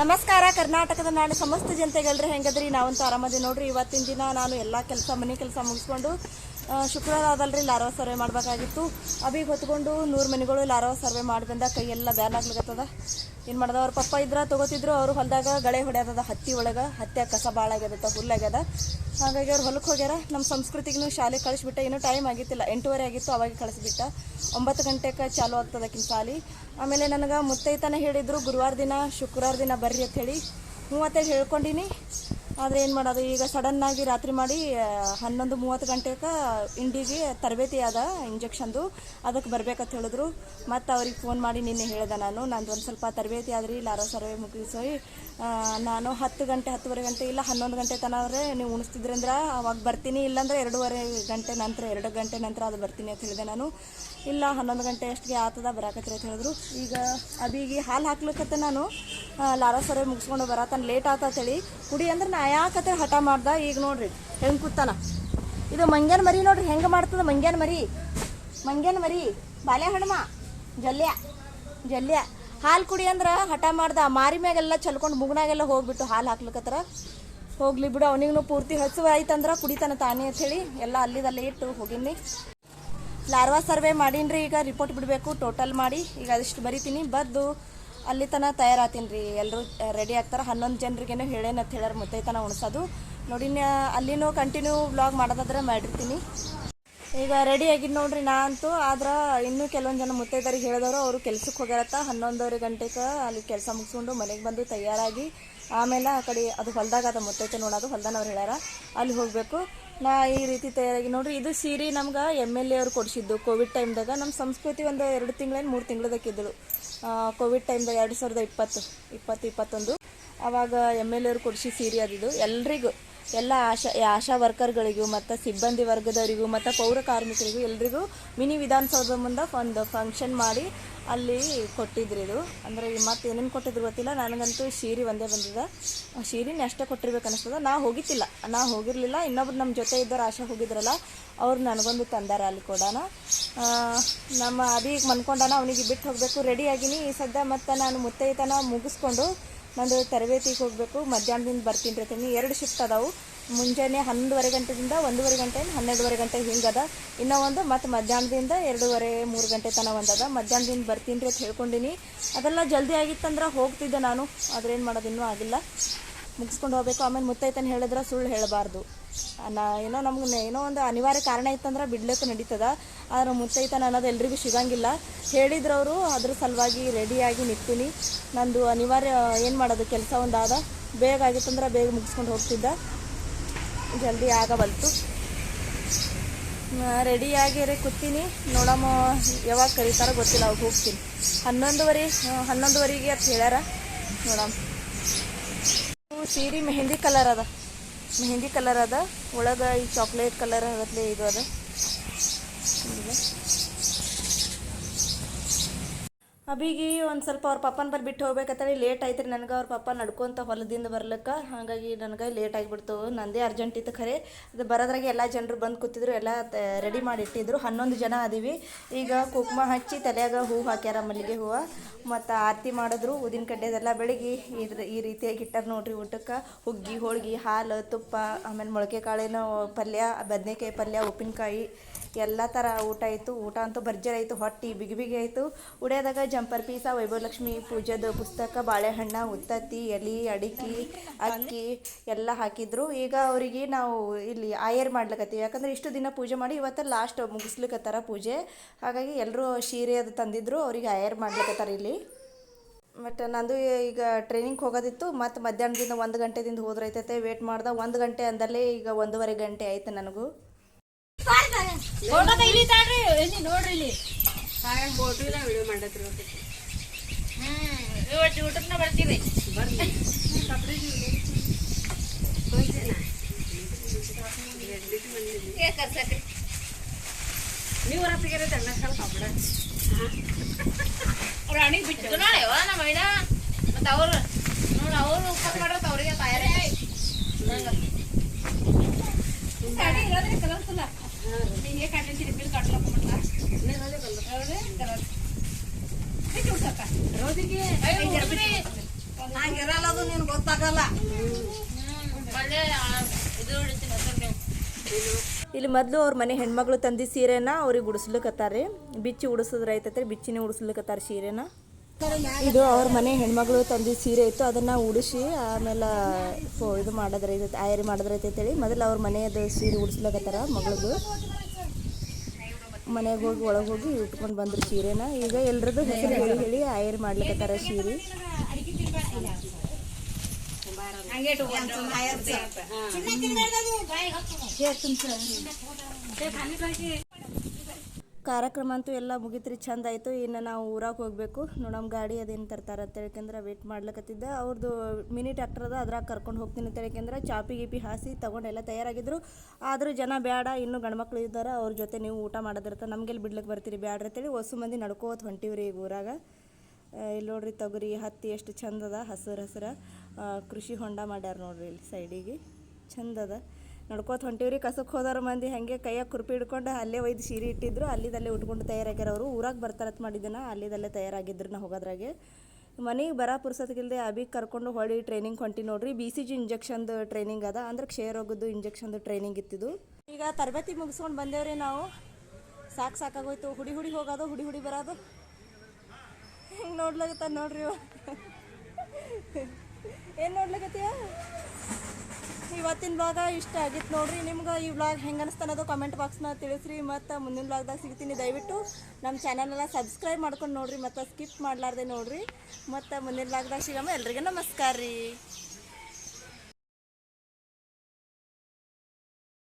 ನಮಸ್ಕಾರ. ಕರ್ನಾಟಕದ ನಾಡು ಸಮಸ್ತ ಜನತೆಗಳ್ರಿ ಹೆಂಗದ್ರಿ? ನಾವಂತೂ ಆರಾಮದಿ ನೋಡ್ರಿ. ಇವತ್ತಿನ ದಿನ ನಾನು ಎಲ್ಲ ಕೆಲಸ, ಮನೆ ಕೆಲಸ ಮುಗಿಸ್ಕೊಂಡು ಶುಕ್ರವಾರ ಆದಲ್ರಿ, ಲಾರವ ಸರ್ವೆ ಮಾಡಬೇಕಾಗಿತ್ತು. ಅಭಿಗೆ ಹೊತ್ಕೊಂಡು ನೂರು ಮನೆಗಳು ಲಾರವ ಸರ್ವೆ ಮಾಡಿ ಕೈ ಎಲ್ಲ ಬ್ಯಾನ್ ಆಗ್ಲಿಕತ್ತದ. ಏನು ಮಾಡ್ದ ಅವ್ರ ಪಪ್ಪ ಇದ್ರ, ತಗೋತಿದ್ರು, ಅವರು ಹೊಲದಾಗ ಗಳೆ ಹೊಡ್ಯದ ಹತ್ತಿ ಒಳಗೆ ಹತ್ತಿ ಕಸ ಭಾಳ ಆಗ್ಯದ ಹುಲ್ಲಾಗ್ಯದ ಹಾಗಾಗಿ ಅವ್ರು ಹೊಲಕ್ಕೆ ಹೋಗ್ಯಾರ ನಮ್ಮ ಸಂಸ್ಕೃತಿಗೂ ಶಾಲೆ ಕಳಿಸ್ಬಿಟ್ಟ, ಇನ್ನೂ ಟೈಮ್ ಆಗಿತ್ತಿಲ್ಲ, ಎಂಟೂವರೆ ಆಗಿತ್ತು, ಅವಾಗ ಕಳಿಸ್ಬಿಟ್ಟ. ಒಂಬತ್ತು ಗಂಟೆಗೆ ಚಾಲು ಆಗ್ತದಕ್ಕಿನ ಸಾಲಿ. ಆಮೇಲೆ ನನಗೆ ಮುತ್ತೈತನ ಹೇಳಿದರು, ಗುರುವಾರ ದಿನ, ಶುಕ್ರವಾರ ದಿನ ಬರ್ರಿ ಅಂತ ಹೇಳಿ. ಹ್ಞೂ ಅಂತ ಹೇಳ್ಕೊಂಡಿನಿ. ಆದರೆ ಏನು ಮಾಡೋದು, ಈಗ ಸಡನ್ನಾಗಿ ರಾತ್ರಿ ಮಾಡಿ ಹನ್ನೊಂದು ಮೂವತ್ತು ಗಂಟೆಗೆ ಇಂಡಿಗೆ ತರಬೇತಿ ಅದ ಇಂಜೆಕ್ಷನ್ದು. ಅದಕ್ಕೆ ಬರ್ಬೇಕಂತ ಹೇಳಿದ್ರು. ಮತ್ತು ಅವ್ರಿಗೆ ಫೋನ್ ಮಾಡಿ ನಿನ್ನೆ ಹೇಳಿದೆ ನಾನು, ನಂದು ಒಂದು ಸ್ವಲ್ಪ ತರಬೇತಿ ಆದ್ರಿ ಲಾರೋ ಸರ್ವೆ ಮುಗಿಸೋಯ್. ನಾನು ಹತ್ತು ಗಂಟೆ, ಹತ್ತುವರೆ ಗಂಟೆ ಇಲ್ಲ ಹನ್ನೊಂದು ಗಂಟೆ ತನಕ ಆದರೆ ನೀವು ಉಣಿಸ್ತಿದ್ರಂದ್ರೆ ಅವಾಗ ಬರ್ತೀನಿ, ಇಲ್ಲಾಂದ್ರೆ ಎರಡೂವರೆ ಗಂಟೆ ನಂತರ, ಎರಡು ಗಂಟೆ ನಂತರ ಅದು ಬರ್ತೀನಿ ಅಂತ ಹೇಳಿದೆ ನಾನು. ಇಲ್ಲ, ಹನ್ನೊಂದು ಗಂಟೆ ಅಷ್ಟಿಗೆ ಆತದ, ಬರಾಕತ್ರಿ ಅಂತ ಹೇಳಿದ್ರು. ಈಗ ಅಬಿಗೆ ಹಾಲು ಹಾಕ್ಲಿಕ್ಕತ್ತೆ ನಾನು ಲಾರಾ ಲಾರ ಸರ ಮುಗಿಸ್ಕೊಂಡು ಬರತಾನ, ಲೇಟ್ ಹೇಳಿ ಕುಡಿ ಅಂದ್ರೆ ನಾ ಯಾಕತ್ತೆ ಹಠ ಮಾಡ್ದ, ಈಗ ನೋಡ್ರಿ, ಹೆಂಗೆ ಕೂತಾನ. ಇದು ಮಂಗ್ಯಾನ ಮರಿ ನೋಡ್ರಿ, ಹೆಂಗೆ ಮಾಡ್ತದ ಮಂಗ್ಯಾನ ಮರಿ? ಮಂಗ್ಯಾನ ಮರಿ ಬಾಲೆ ಹಣ್ಮ, ಜಲ್ಯ ಜಲ್ಯ. ಹಾಲು ಕುಡಿ ಅಂದ್ರೆ ಹಠ ಮಾಡ್ದ, ಮಾರಿ ಮ್ಯಾಗೆಲ್ಲ ಚಲ್ಕೊಂಡು ಮುಗ್ನಾಗೆಲ್ಲ ಹೋಗ್ಬಿಟ್ಟು ಹಾಲು ಹಾಕ್ಲಿಕ್ಕತ್ರ ಹೋಗ್ಲಿ ಬಿಡು ಅವನಿಗೂ ಪೂರ್ತಿ ಹಸುವು ಆಯ್ತಂದ್ರೆ ಕುಡಿತಾನ ತಾನೇ ಅಂಥೇಳಿ ಎಲ್ಲ ಅಲ್ಲಿದಲ್ಲೇ ಇಟ್ಟು ಹೋಗಿನಿ ಲಾರ್ವಾ ಸರ್ವೆ ಮಾಡೀನ್ರಿ, ಈಗ ರಿಪೋರ್ಟ್ ಬಿಡಬೇಕು ಟೋಟಲ್ ಮಾಡಿ. ಈಗ ಅದಿಷ್ಟು ಬರಿತೀನಿ, ಬದ್ದು. ಅಲ್ಲಿ ತನಕ ತಯಾರಾತೀನಿ ರೀ ಎಲ್ಲರೂ ರೆಡಿ ಆಗ್ತಾರೆ. ಹನ್ನೊಂದು ಜನರಿಗೇನೋ ಹೇಳೇನ ಅಂತ ಹೇಳ್ಯಾರ ಮುತ್ತೈತನ ಉಣಿಸೋದು. ನೋಡಿ ಅಲ್ಲಿನೂ ಕಂಟಿನ್ಯೂ ವ್ಲಾಗ್ ಮಾಡೋದಾದ್ರೆ ಮಾಡಿರ್ತೀನಿ. ಈಗ ರೆಡಿ ಆಗಿದ್ದು ನೋಡ್ರಿ ನಾ ಅಂತೂ. ಆದ್ರೆ ಇನ್ನೂ ಕೆಲವೊಂದು ಜನ ಮುತ್ತೈದರಿಗೆ ಹೇಳಿದವರು, ಅವರು ಕೆಲ್ಸಕ್ಕೆ ಹೋಗ್ಯಾರತ್ತ ಹನ್ನೊಂದುವರೆ ಗಂಟೆಗೆ ಅಲ್ಲಿ ಕೆಲಸ ಮುಗಿಸ್ಕೊಂಡು ಮನೆಗೆ ಬಂದು ತಯಾರಾಗಿ, ಆಮೇಲೆ ಆ ಕಡೆ ಅದು ಹೊಲ್ದಾಗ ಅದು ಮುತ್ತೈತೆ ನೋಡೋದು ಹೊಲ್ದಾನವ್ರು ಹೇಳ್ಯಾರ. ಅಲ್ಲಿ ಹೋಗಬೇಕು. ನಾ ಈ ರೀತಿ ತಯಾರಾಗಿ ನೋಡ್ರಿ, ಇದು ಸೀರೆ ನಮ್ಗೆ ಎಂ ಎಲ್ ಎ ಅವ್ರು ಕೊಡಿಸಿದ್ದು. ಕೋವಿಡ್ ಟೈಮ್ದಾಗ ನಮ್ಮ ಸಂಸ್ಕೃತಿ ಒಂದು ಎರಡು ತಿಂಗಳೇನು ಮೂರು ತಿಂಗಳದಕ್ಕಿದ್ದಳು ಕೋವಿಡ್ ಟೈಮ್ದಾಗ ಎರಡು ಸಾವಿರದ ಇಪ್ಪತ್ತು ಇಪ್ಪತ್ತು, ಇಪ್ಪತ್ತೊಂದು. ಆವಾಗ ಎಂ ಎಲ್ ಎ ಅವ್ರು ಕೊಡಿಸಿ ಸೀರೆ ಅದಿದು ಎಲ್ರಿಗೂ ಎಲ್ಲ ಆಶಾ ಆಶಾ ವರ್ಕರ್ಗಳಿಗೂ ಮತ್ತು ಸಿಬ್ಬಂದಿ ವರ್ಗದವರಿಗೂ ಮತ್ತು ಪೌರ ಕಾರ್ಮಿಕರಿಗೂ ಎಲ್ರಿಗೂ ಮಿನಿ ವಿಧಾನಸೌಧ ಮುಂದೆ ಒಂದು ಫಂಕ್ಷನ್ ಮಾಡಿ ಅಲ್ಲಿ ಕೊಟ್ಟಿದ್ರು ಇದು. ಅಂದರೆ ಮತ್ತೆ ಏನೇನು ಕೊಟ್ಟಿದ್ರು ಗೊತ್ತಿಲ್ಲ. ನನಗಂತೂ ಶೀರಿ ಒಂದೇ ಬಂದಿದೆ. ಶೀರಿನ ಅಷ್ಟೇ ಕೊಟ್ಟಿರ್ಬೇಕು ಅನಿಸ್ತದೆ. ನಾ ಹೋಗಿತ್ತಿಲ್ಲ. ನಾ ಹೋಗಿರಲಿಲ್ಲ. ಇನ್ನೊಬ್ರು ನಮ್ಮ ಜೊತೆ ಇದ್ದವ್ರು ಆಶಾ ಹೋಗಿದ್ರಲ್ಲ, ಅವ್ರು ನನಗೊಂದು ತಂದಾರ ಅಲ್ಲಿ ಕೂಡ ನಮ್ಮ ಅದೀಗ ಮನ್ಕೊಂಡಾನ ಅವನಿಗೆ ಬಿಟ್ಟು ಹೋಗಬೇಕು. ರೆಡಿ ಆಗಿನಿ ಈ ಸದ್ಯ ಮತ್ತು ನಾನು ಮುತ್ತೈತನ ಮುಗಿಸ್ಕೊಂಡು ನಂದು ತರಬೇತಿಗೆ ಹೋಗಬೇಕು. ಮಧ್ಯಾಹ್ನದಿಂದ ಬರ್ತೀನಿ ರೀ ಎರಡು ಶಿಫ್ಟ್ ಅದಾವು. ಮುಂಜಾನೆ ಹನ್ನೊಂದುವರೆ ಗಂಟೆಯಿಂದ ಒಂದೂವರೆ ಗಂಟೆ, ಹನ್ನೆರಡುವರೆ ಗಂಟೆ ಹಿಂಗದ. ಇನ್ನೂ ಒಂದು ಮತ್ತು ಮಧ್ಯಾಹ್ನದಿಂದ ಎರಡೂವರೆ, ಮೂರು ಗಂಟೆ ತನಕ ಒಂದದ. ಮಧ್ಯಾಹ್ನದಿಂದ ಬರ್ತೀನಿ ರೀ ಅಂತ ಹೇಳ್ಕೊಂಡಿನಿ. ಅದೆಲ್ಲ ಜಲ್ದಿ ಆಗಿತ್ತಂದ್ರೆ ಹೋಗ್ತಿದ್ದೆ ನಾನು. ಆದ್ರೆ ಏನು ಮಾಡೋದು, ಇನ್ನೂ ಆಗಿಲ್ಲ. ಮುಗಿಸ್ಕೊಂಡು ಹೋಗಬೇಕು. ಆಮೇಲೆ ಮುತ್ತೈತನ ಹೇಳಿದ್ರೆ ಸುಳ್ಳು ಹೇಳಬಾರ್ದು. ನಾ ಏನೋ ನಮ್ಗೆ ಏನೋ ಒಂದು ಅನಿವಾರ್ಯ ಕಾರಣ ಇತ್ತಂದ್ರೆ ಬಿಡ್ಲಿಕ್ಕೆ ನಡೀತದ. ಆದ್ರೆ ಮುತ್ತೈತನ ಅನ್ನೋದು ಎಲ್ರಿಗೂ ಸಿಗಂಗಿಲ್ಲ. ಹೇಳಿದ್ರವರು, ಅದ್ರ ಸಲುವಾಗಿ ರೆಡಿಯಾಗಿ ನಿಂತೀನಿ. ನಂದು ಅನಿವಾರ್ಯ, ಏನು ಮಾಡೋದು, ಕೆಲಸ ಒಂದಾದ. ಬೇಗ ಆಗಿತ್ತಂದ್ರೆ ಬೇಗ ಮುಗಿಸ್ಕೊಂಡು ಹೋಗ್ತಿದ್ದ. ಜಲ್ದಿ ಆಗಬಲ್ತು ರೆಡಿಯಾಗಿ ರೀ ಕೂತೀನಿ. ನೋಡಮ್ಮ, ಯಾವಾಗ ಕರೀತಾರ ಗೊತ್ತಿಲ್ಲ, ಅವಾಗ ಹೋಗ್ತೀನಿ. ಹನ್ನೊಂದುವರೆ ಹನ್ನೊಂದುವರೆಗೆ ಅಂತ ಹೇಳ್ಯಾರ. ನೋಡಮ್ಮ. ಸೀರೆ, ಮೆಹಂದಿ ಕಲರ್ ಅದ. ಮೆಹಂದಿ ಕಲರ್ ಅದ. ಒಳಗ ಈ ಚಾಕ್ಲೇಟ್ ಕಲರ್ ಆಗತ್ಲೆ ಇದು ಅದ ಹಿಂಗಿದೆ. ಅಬಿಗೆ ಒಂದು ಸ್ವಲ್ಪ ಅವ್ರ ಪಪ್ಪನ ಬರ್ ಬಿಟ್ಟು ಹೋಗ್ಬೇಕಂತೇಳಿ ಲೇಟ್ ಆಯ್ತು ನನಗೆ ಅವ್ರ ಪಪ್ಪ ನಡ್ಕೊಂತ ಹೊಲದಿಂದ ಬರ್ಲಿಕ್ಕೆ. ಹಾಗಾಗಿ ನನಗೆ ಲೇಟ್ ಆಗಿಬಿಡ್ತು. ನಂದೇ ಅರ್ಜೆಂಟ್ ಇತ್ತು ಖರೆ. ಅದು ಬರೋದ್ರಾಗೆ ಎಲ್ಲ ಜನರು ಬಂದು ಕೂತಿದ್ರು, ಎಲ್ಲ ರೆಡಿ ಮಾಡಿ ಇಟ್ಟಿದ್ರು. ಹನ್ನೊಂದು ಜನ ಅದೀವಿ. ಈಗ ಕುಕ್ಮ ಹಚ್ಚಿ ತಲೆಯಾಗ ಹೂ ಹಾಕ್ಯಾರ ಮಲ್ಲಿಗೆ ಹೂವು. ಮತ್ತು ಆರತಿ ಮಾಡಿದ್ರು. ಊದಿನ ಕಡ್ಡೆದೆಲ್ಲ ಬೆಳಗ್ಗೆ ಈ ರೀತಿಯಾಗಿ ಇಟ್ಟಾರ ನೋಡ್ರಿ ಊಟಕ್ಕೆ. ಹುಗ್ಗಿ, ಹೋಳ್ಗೆ, ಹಾಲು, ತುಪ್ಪ, ಆಮೇಲೆ ಮೊಳಕೆ ಕಾಳಿನ ಪಲ್ಯ, ಬದನೆಕಾಯಿ ಪಲ್ಯ, ಉಪ್ಪಿನಕಾಯಿ ಎಲ್ಲ ಥರ ಊಟ ಆಯಿತು ಊಟ ಅಂತೂ ಭರ್ಜರಿ ಆಯಿತು. ಹೊಟ್ಟಿ ಬಿಗಿ ಬಿಗಿ ಆಯಿತು. ಉಡ್ಯೋದಾಗ ಜಂಪರ್ ಪೀಸ, ವೈಭವಲಕ್ಷ್ಮಿ ಪೂಜೆದು ಪುಸ್ತಕ, ಬಾಳೆಹಣ್ಣ, ಉತ್ತತ್ತಿ, ಎಲೆ, ಅಡಿಕೆ, ಅಕ್ಕಿ ಎಲ್ಲ ಹಾಕಿದ್ರು. ಈಗ ಅವರಿಗೆ ನಾವು ಇಲ್ಲಿ ಆಯರ್ ಮಾಡ್ಲಿಕತ್ತೀವಿ. ಯಾಕಂದ್ರೆ ಇಷ್ಟು ದಿನ ಪೂಜೆ ಮಾಡಿ ಇವತ್ತು ಲಾಸ್ಟ್ ಮುಗಿಸ್ಲಿಕ್ಕತ್ತಾರ ಪೂಜೆ. ಹಾಗಾಗಿ ಎಲ್ಲರೂ ಸೀರೆ ಅದು ತಂದಿದ್ರು, ಅವ್ರಿಗೆ ಆಯರ್ ಮಾಡ್ಲಿಕತ್ತಾರ ಇಲ್ಲಿ. ಬಟ್ ನಂದು ಈಗ ಟ್ರೈನಿಂಗ್ ಹೋಗೋದಿತ್ತು. ಮತ್ತು ಮಧ್ಯಾಹ್ನದಿಂದ ಒಂದು ಗಂಟೆದಿಂದ ಹೋದ್ರೈತೈತೆ. ವೇಟ್ ಮಾಡ್ದೆ ಒಂದು ಗಂಟೆ ಅಂದಲ್ಲೇ ಈಗ ಒಂದೂವರೆ ಗಂಟೆ ಆಯ್ತು ನನಗೂ. ಫೋಟೋ ತೆಗಿತಾಳ್ರಿ ಇಲ್ಲಿ ವಿಡಿಯೋ ಇಲ್ಲಿ ಹ್ಮ್ ಇವತ್ತು ಊಟಕ್ನ ಬರ್ತೀವಿ. ಏ ಕರ್ಸಕ್ರಿ ರಾಣಿ ಬಿಟ್ಟು ನೋಡ್ಯವ ನಮ್ಮ ಮೈದ ಮತ್ತೆ ಅವ್ರು ನೋಡಿ ಅವ್ರು ಉಪವಾಸ ಮಾಡೋದು ಅವ್ರಿಗೆ ತಯಾರೇ ಇರೋದ್ರೆ ಕಲರ್ಫುಲ್ಲ ಹಿಂಗೆ ಕಾಟಿನ ಬಿಲ್ ಕಟ್ಲಕ್ಕ ಕಲರ್ ಬಿಟ್ಟು ಉಡ್ಸಕ್ಕ ರೋದಿಗೆ ಇಲ್ಲಿ ಮೊದಲು ಅವ್ರ ಮನೆ ಹೆಣ್ಮಗಳು ತಂದಿ ಸೀರೆನ ಅವ್ರಿಗೆ ಉಡಿಸ್ಲಿಕತ್ತಾರ ಬಿಚ್ಚಿ ಉಡಿಸಿದ್ರೆ ಐತತ್ರಿ, ಬಿಚ್ಚಿನೇ ಉಡಿಸ್ಲಿಕತ್ತಾರ ಸೀರೆನ. ಇದು ಅವ್ರ ಮನೆ ಹೆಣ್ಮಗಳು ತಂದಿ ಸೀರೆ ಇತ್ತು, ಅದನ್ನ ಉಡಿಸಿ ಆಮೇಲೆ ಫೋ ಇದು ಮಾಡೋದ್ರ ತಯಾರಿ ಆಯರಿ ಮಾಡೋದ್ರ ಅಂತೇಳಿ ಮೊದಲು ಅವ್ರ ಮನೆಯದು ಸೀರೆ ಉಡಿಸ್ಲಿಕತ್ತಾರ ಮಗಳದು. ಮನೆಗೆ ಹೋಗಿ ಒಳಗೆ ಹೋಗಿ ಇಟ್ಕೊಂಡು ಬಂದ್ರು ಸೀರೆನ. ಈಗ ಎಲ್ರದ್ದು ಹೆಸರು ಹೇಳಿ ಹೇಳಿ ಆಯರ್ ಮಾಡ್ಲಿಕತ್ತಾರ ಸೀರೆ. ಕಾರ್ಯಕ್ರಮ ಅಂತೂ ಎಲ್ಲ ಮುಗಿತ್ರಿ, ಚಂದ ಆಯಿತು. ಇನ್ನು ನಾವು ಊರಾಗ ಹೋಗಬೇಕು. ನೋಡಮ್ಮ ಗಾಡಿ ಅದೇನು ತರ್ತಾರೆ ಅಂತ ಹೇಳ್ಕಂದ್ರೆ ವೇಟ್ ಮಾಡ್ಲಕತ್ತಿದ್ದೆ. ಅವ್ರದ್ದು ಮಿನಿ ಟ್ರ್ಯಾಕ್ಟರ್ ಅದ, ಅದ್ರಾಗ ಕರ್ಕೊಂಡು ಹೋಗ್ತೀನಿ ಅಂತ ಹೇಳ್ಕಂದ್ರೆ ಚಾಪಿ ಗೀಪಿ ಹಾಸಿ ತಗೊಂಡೆಲ್ಲ ತಯಾರಾಗಿದ್ರು. ಆದರೂ ಜನ ಬೇಡ ಇನ್ನೂ ಗಂಡ್ಮಕ್ಳು ಇದ್ದಾರೆ, ಅವ್ರ ಜೊತೆ ನೀವು ಊಟ ಮಾಡೋದಿರ್ತ ನಮಗೆಲ್ಲಿ ಬಿಡ್ಲಿಕ್ಕೆ ಬರ್ತೀರಿ ಬೇಡ್ರಿ ಅಂತೇಳಿ ಹೊಸು ಮಂದಿ ನಡ್ಕೋತ ಹೊಂಟಿವ್ರಿ ಈಗ ಊರಾಗ. ಇಲ್ಲಿ ನೋಡ್ರಿ ತೊಗರಿ, ಹತ್ತಿ ಎಷ್ಟು ಚಂದದ, ಹಸಿರು ಹಸಿರು. ಕೃಷಿ ಹೊಂಡ ಮಾಡ್ಯಾರ ನೋಡ್ರಿ ಇಲ್ಲಿ ಸೈಡಿಗೆ ಚಂದದ. ನಡ್ಕೋತ ಹೊಂಟಿವ್ರಿ ಕಸಕ್ಕೆ ಹೋದವ್ರ ಮಂದಿ ಹಾಗೆ ಕೈಯಾಗ ಕುರ್ಪಿ ಹಿಡ್ಕೊಂಡು ಅಲ್ಲೇ ಒಯ್ದು ಸೀರೆ ಇಟ್ಟಿದ್ರು, ಅಲ್ಲಿದಲ್ಲೇ ಉಟ್ಕೊಂಡು ತಯಾರಾಗ್ಯಾರ ಅವರು. ಊರಾಗ ಬರ್ತಾರತ್ ಮಾಡಿದ್ದೆನ ಅಲ್ಲಿದಲ್ಲೇ ತಯಾರಾಗಿದ್ರು ನಾ ಹೋಗೋದ್ರಾಗೆ. ಮನೆಗೆ ಬರ ಪುರ್ಸತ್ಗಿಲ್ದೆ ಅಬಿಗೆ ಕರ್ಕೊಂಡು ಹೊಳಿ ಟ್ರೈನಿಂಗ್ ಹೊಂಟಿ ನೋಡ್ರಿ. ಬಿ ಸಿ ಜಿ ಇಂಜೆಕ್ಷನ್ದು ಟ್ರೈನಿಂಗ್ ಅದ, ಅಂದ್ರೆ ಕ್ಷಯ ರೋಗದ್ದು ಇಂಜೆಕ್ಷನ್ದು ಟ್ರೈನಿಂಗ್ ಇತ್ತಿದ್ದು ಈಗ ತರಬೇತಿ ಮುಗಿಸ್ಕೊಂಡು ಬಂದೇವ್ರಿ ನಾವು. ಸಾಕು ಸಾಕಾಗೋಯ್ತು. ಹುಡಿ ಹುಡಿ ಹೋಗೋದು, ಹುಡಿ ಹುಡಿ ಬರೋದು. ಹಿಂಗೆ ನೋಡ್ಲಾಗತ್ತ ನೋಡ್ರಿ ಏನು ನೋಡ್ಲಿಕ್ಕತ್ತೀಯ ಇವತ್ತಿನ ಭಾಗ ಇಷ್ಟ ಆಗಿತ್ತು ನೋಡ್ರಿ. ನಿಮ್ಗೆ ಈ ಬ್ಲಾಗ್ ಹೆಂಗೆ ಅನಿಸ್ತಾನದು ಕಮೆಂಟ್ ಬಾಕ್ಸ್ನ ತಿಳಿಸ್ರಿ. ಮತ್ತು ಮುಂದಿನ ಬ್ಲಾಗ್ದಾಗ ಸಿಗ್ತೀನಿ. ದಯವಿಟ್ಟು ನಮ್ಮ ಚಾನಲೆಲ್ಲ ಸಬ್ಸ್ಕ್ರೈಬ್ ಮಾಡ್ಕೊಂಡು ನೋಡ್ರಿ. ಮತ್ತು ಸ್ಕಿಪ್ ಮಾಡಲಾರ್ದೆ ನೋಡ್ರಿ. ಮತ್ತು ಮುಂದಿನ ಬ್ಲಾಗ್ದಾಗ ಸಿಗಮ್ಮ ಎಲ್ರಿಗೂ ನಮಸ್ಕಾರ ರೀ